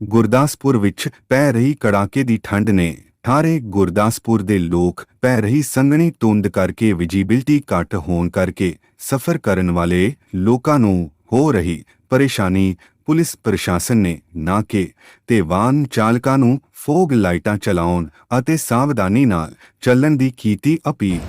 ਗੁਰਦਾਸਪੁਰ ਵਿੱਚ ਪੈ ਰਹੀ ਕੜਾਕੇ ਦੀ ਠੰਡ ਨੇ ਠਾਰੇ ਗੁਰਦਾਸਪੁਰ ਦੇ ਲੋਕ ਪੈ ਰਹੀ ਸੰਘਣੀ ਧੁੰਦ ਕਰਕੇ ਵਿਜੀਬਿਲਟੀ ਘੱਟ ਹੋਣ ਕਰਕੇ ਸਫ਼ਰ ਕਰਨ ਵਾਲੇ ਲੋਕਾਂ ਨੂੰ ਹੋ ਰਹੀ ਪਰੇਸ਼ਾਨੀ ਪੁਲਿਸ ਪ੍ਰਸ਼ਾਸਨ ਨੇ ਨਾਕੇ ਤੇ ਵਾਹਨ ਚਾਲਕਾਂ ਨੂੰ ਫੋਗ ਲਾਈਟਾਂ ਚਲਾਉਣ ਅਤੇ ਸਾਵਧਾਨੀ ਨਾਲ ਚੱਲਣ ਦੀ ਕੀਤੀ ਅਪੀਲ।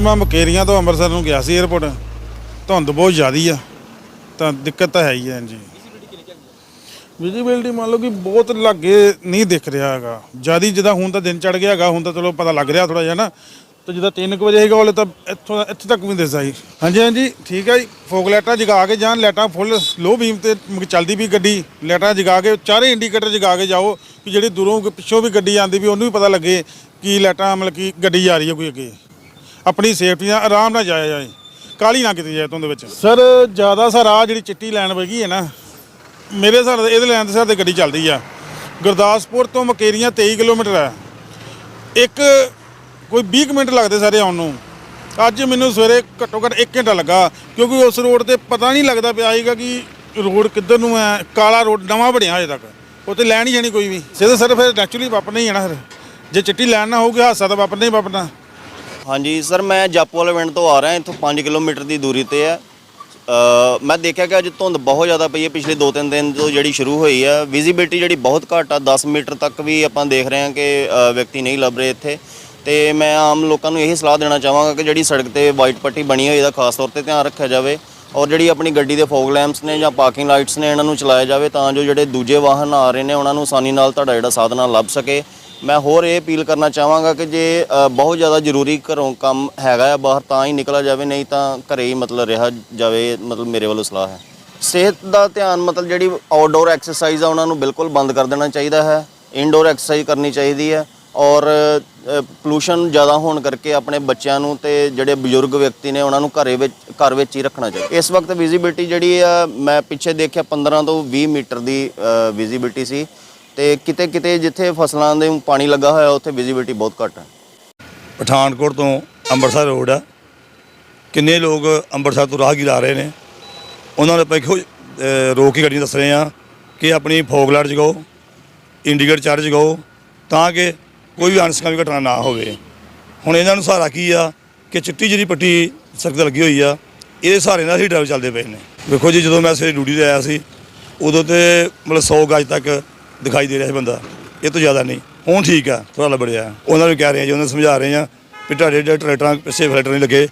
ਤੇ ਮੈਂ ਮਕੇਰੀਆਂ ਤੋਂ ਅੰਮ੍ਰਿਤਸਰ ਨੂੰ ਗਿਆ ਸੀ 에어ਪੋਰਟ ਧੁੰਦ ਬਹੁਤ ਜ਼ਿਆਦੀ ਆ। ਤਾਂ ਦਿੱਕਤ ਤਾਂ ਹੈ ਹੀ ਹੈ ਜੀ ਵਿਜ਼ੀਬਿਲਟੀ ਮੰਨ ਲਓ ਕਿ ਬਹੁਤ ਲੱਗੇ ਨਹੀਂ ਦਿਖ ਰਿਹਾ ਹੈਗਾ। ਜਿਆਦੀ ਜਿੱਦਾਂ ਹੁਣ ਤਾਂ ਦਿਨ ਚੜ ਗਿਆ ਹੈਗਾ, ਹੁਣ ਤਾਂ ਚਲੋ ਪਤਾ ਲੱਗ ਰਿਹਾ ਥੋੜਾ ਜਿਹਾ ਨਾ। ਤੇ ਜਿੱਦਾਂ 3 ਵਜੇ ਹੈਗਾ ਉਹਲੇ ਤਾਂ ਇੱਥੋਂ ਇੱਥੇ ਤੱਕ ਵੀ ਦਿਸਦਾ ਜੀ ਹਾਂਜੀ ਹਾਂਜੀ, ਠੀਕ ਹੈ ਜੀ। ਫੋਗ ਲਾਈਟਾਂ ਜਗਾ ਕੇ ਜਾਣ, ਲਾਈਟਾਂ ਫੁੱਲ ਲੋ ਬੀਮ ਤੇ ਮ- ਚੱਲਦੀ ਵੀ ਗੱਡੀ। ਲਾਈਟਾਂ ਜਗਾ ਕੇ ਚਾਰੇ ਇੰਡੀਕੇਟਰ ਜਗਾ ਕੇ ਜਾਓ ਕਿ ਜਿਹੜੀ ਦੂਰੋਂ ਪਿੱਛੋਂ ਵੀ ਗੱਡੀ ਆਉਂਦੀ ਵੀ ਉਹਨੂੰ ਵੀ ਪਤਾ ਲੱਗੇ ਕਿ ਲਾਈਟਾਂ ਮਤਲਬ ਕਿ ਗੱਡੀ ਜਾ ਰਹੀ ਹੈ ਕੋਈ ਅੱਗੇ। ਆਪਣੀ ਸੇਫਟੀ ਨਾਲ ਆਰਾਮ ਨਾਲ ਜਾਇਆ ਜਾਏ। ਕਾਲੀ ਨਾ ਕੀਤੀ ਜਾਏ ਧੁੰਦ ਵਿੱਚ। ਸਰ, ਜ਼ਿਆਦਾ ਸਰ ਆ ਜਿਹੜੀ ਚਿੱਟੀ ਲਾਈਨ ਵਗੀ ਹੈ ਨਾ, ਮੇਰੇ ਹਿਸਾਬ ਨਾਲ ਇਹਦੇ ਲਾਈਨ ਦੇ ਹਿਸਾਬ ਤੇ ਗੱਡੀ ਚੱਲਦੀ ਆ। ਗੁਰਦਾਸਪੁਰ ਤੋਂ ਮਕੇਰੀਆਂ 23 ਕਿਲੋਮੀਟਰ ਹੈ ਇੱਕ, ਕੋਈ 20 ਕੁ ਮਿੰਟ ਲੱਗਦੇ ਸਾਰੇ ਆਉਣ ਨੂੰ। ਅੱਜ ਮੈਨੂੰ ਸਵੇਰੇ ਘੱਟੋ ਘੱਟ 1 ਘੰਟਾ ਲੱਗਾ, ਕਿਉਂਕਿ ਉਸ ਰੋਡ ਤੇ ਪਤਾ ਨਹੀਂ ਲੱਗਦਾ ਪਿਆ ਸੀਗਾ ਕਿ ਰੋਡ ਕਿੱਧਰ ਨੂੰ ਹੈ ਕਾਲਾ ਰੋਡ ਨਵਾਂ ਬਣਿਆ ਹਜੇ ਤੱਕ। ਉੱਥੇ ਲੈਣ ਹੀ ਜਾਣੀ ਕੋਈ ਵੀ। ਸਿੱਧਾ ਸਰ ਫਿਰ ਨੈਚੁਰਲੀ ਵਾਪਰਨਾ ਹੀ ਜਾਣਾ ਫਿਰ ਜੇ ਚਿੱਟੀ ਲੈਣ ਨਾ ਹੋਊਗੀ, ਹਾਦਸਾ ਤਾਂ ਵਾਪਰਨਾ ਹੀ ਵਾਪਰਨਾ। ਹਾਂਜੀ, ਸਰ, ਮੈਂ ਜਾਪੋ ਵਾਲੇ ਪਿੰਡ ਤੋਂ ਆ ਰਿਹਾ, ਇੱਥੋਂ 5 ਕਿਲੋਮੀਟਰ ਦੀ ਦੂਰੀ ਤੇ ਹੈ। ਮੈਂ ਦੇਖਿਆ ਕਿ ਅੱਜ ਧੁੰਦ ਬਹੁਤ ਜ਼ਿਆਦਾ ਪਈ ਹੈ, ਪਿਛਲੇ 2-3 ਦਿਨ ਤੋਂ ਜਿਹੜੀ ਸ਼ੁਰੂ ਹੋਈ ਹੈ। ਵਿਜ਼ਿਬਿਲਟੀ ਜਿਹੜੀ ਬਹੁਤ ਘੱਟ ਆ 10 ਮੀਟਰ ਤੱਕ ਵੀ ਆਪਾਂ ਦੇਖ ਰਹੇ ਹਾਂ ਕਿ ਵਿਅਕਤੀ ਨਹੀਂ ਲੱਭ ਰਹੇ ਇੱਥੇ। ਤੇ ਮੈਂ ਆਮ ਲੋਕਾਂ ਨੂੰ ਇਹੀ ਸਲਾਹ ਦੇਣਾ ਚਾਹਾਂਗਾ ਕਿ ਜਿਹੜੀ ਸੜਕ ਤੇ ਵਾਈਟ ਪੱਟੀ ਬਣੀ ਹੋਈ ਦਾ ਖਾਸ ਤੌਰ ਤੇ ਧਿਆਨ ਰੱਖਿਆ ਜਾਵੇ। ਔਰ ਜਿਹੜੀ ਆਪਣੀ ਗੱਡੀ ਦੇ ਫੋਗ ਲੈਂਪਸ ਨੇ ਜਾਂ ਪਾਰਕਿੰਗ ਲਾਈਟਸ ਨੇ, ਇਹਨਾਂ ਨੂੰ ਚਲਾਇਆ ਜਾਵੇ ਤਾਂ ਜੋ ਜਿਹੜੇ ਦੂਜੇ ਵਾਹਨ ਆ ਰਹੇ ਨੇ, ਉਹਨਾਂ ਨੂੰ ਆਸਾਨੀ ਨਾਲ ਤੁਹਾਡਾ ਜਿਹੜਾ ਸਾਧਨਾ ਲੱਭ ਸਕੇ। ਮੈਂ ਹੋਰ ਇਹ ਅਪੀਲ ਕਰਨਾ ਚਾਹਾਂਗਾ ਕਿ ਜੇ ਬਹੁਤ ਜ਼ਿਆਦਾ ਜ਼ਰੂਰੀ ਘਰੋਂ ਕੰਮ ਹੈਗਾ ਆ ਬਾਹਰ, ਤਾਂ ਹੀ ਨਿਕਲਿਆ ਜਾਵੇ, ਨਹੀਂ ਤਾਂ ਘਰੇ ਹੀ ਮਤਲਬ ਰਿਹਾ ਜਾਵੇ, ਮਤਲਬ ਮੇਰੇ ਵੱਲੋਂ ਸਲਾਹ ਹੈ। ਸਿਹਤ ਦਾ ਧਿਆਨ ਮਤਲਬ ਜਿਹੜੀ ਆਊਟਡੋਰ ਐਕਸਰਸਾਈਜ਼ ਆ, ਉਹਨਾਂ ਨੂੰ ਬਿਲਕੁਲ ਬੰਦ ਕਰ ਦੇਣਾ ਚਾਹੀਦਾ ਹੈ। ਇਨਡੋਰ ਐਕਸਰਸਾਈਜ਼ ਕਰਨੀ ਚਾਹੀਦੀ ਹੈ। ਔਰ ਪੋਲੂਸ਼ਨ ਜ਼ਿਆਦਾ ਹੋਣ ਕਰਕੇ ਆਪਣੇ ਬੱਚਿਆਂ ਨੂੰ ਤੇ ਜਿਹੜੇ ਬਜ਼ੁਰਗ ਵਿਅਕਤੀ ਨੇ, ਉਹਨਾਂ ਨੂੰ ਘਰੇ ਵਿੱਚ, ਘਰ ਵਿੱਚ ਹੀ ਰੱਖਣਾ ਚਾਹੀਦਾ। ਇਸ ਵਕਤ ਵਿਜ਼ਿਬਿਲਟੀ ਜਿਹੜੀ ਆ, ਮੈਂ ਪਿੱਛੇ ਦੇਖਿਆ 15 ਤੋਂ 20 ਮੀਟਰ ਦੀ ਵਿਜ਼ਿਬਿਲਟੀ ਸੀ। ਤੇ ਕਿਤੇ ਕਿਤੇ ਜਿੱਥੇ ਫਸਲਾਂ ਦੇ ਪਾਣੀ ਲੱਗਾ ਹੋਇਆ, ਉੱਥੇ ਵਿਜ਼ਿਬਿਲਟੀ ਬਹੁਤ ਘੱਟ ਹੈ। ਪਠਾਨਕੋਟ ਤੋਂ ਅੰਮ੍ਰਿਤਸਰ ਰੋਡ ਆ। ਕਿੰਨੇ ਲੋਕ ਅੰਮ੍ਰਿਤਸਰ ਤੋਂ ਰਾਹਗੀਰ ਆ ਰਹੇ ਨੇ? ਉਹਨਾਂ ਨੇ ਪਹਿਖੋ ਰੋਕ ਕੇ ਗੱਡੀਆਂ ਦੱਸ ਰਹੇ ਆ ਕਿ ਆਪਣੀ ਫੋਗ ਲਾਈਟ ਜਗਾਓ ਇੰਡੀਕੇਟ ਚਾਰਜ ਜਗਾਓ, ਤਾਂ ਕਿ ਕੋਈ ਵੀ ਅਨਸਕਾਮੀ ਘਟਨਾ ਨਾ ਹੋਵੇ। ਹੁਣ ਇਹਨਾਂ ਨੂੰ ਸਹਾਰਾ ਕੀ ਆ? ਕਿ ਚਿੱਟੀ ਜਿਹੜੀ ਪੱਟੀ ਸਖਤ ਲੱਗੀ ਹੋਈ ਆ ਇਹਦੇ ਸਹਾਰੇ ਨਾਲ ਹੀ ਡਰਾਈਵ ਚੱਲਦੇ ਪਏ ਨੇ। ਵੇਖੋ ਜੀ, ਜਦੋਂ ਮੈਂ ਸਵੇਰੇ ਡਿਊਟੀ ਤੇ ਆਇਆ ਸੀ, ਉਦੋਂ ਤੇ ਮਤਲਬ 100 ਗਜ ਤੱਕ ਦਿਖਾਈ ਦੇ ਰਿਹਾ ਸੀ ਬੰਦਾ। ਇਹ ਤੋਂ ਜ਼ਿਆਦਾ ਨਹੀਂ। ਹੁਣ ਠੀਕ ਆ ਥੋੜਾ ਲੱਭ ਉਹਨਾਂ ਨੂੰ ਕਹਿ ਰਹੇ ਆ ਜੀ, ਉਹਨਾਂ ਨੂੰ ਸਮਝਾ ਰਹੇ ਆ ਵੀ ਤੁਹਾਡੇ ਜਿਹੜੇ ਟਰੈਕਟਰਾਂ, ਪਿੱਛੇ ਫਿਲਟਰ ਨਹੀਂ ਲੱਗੇ।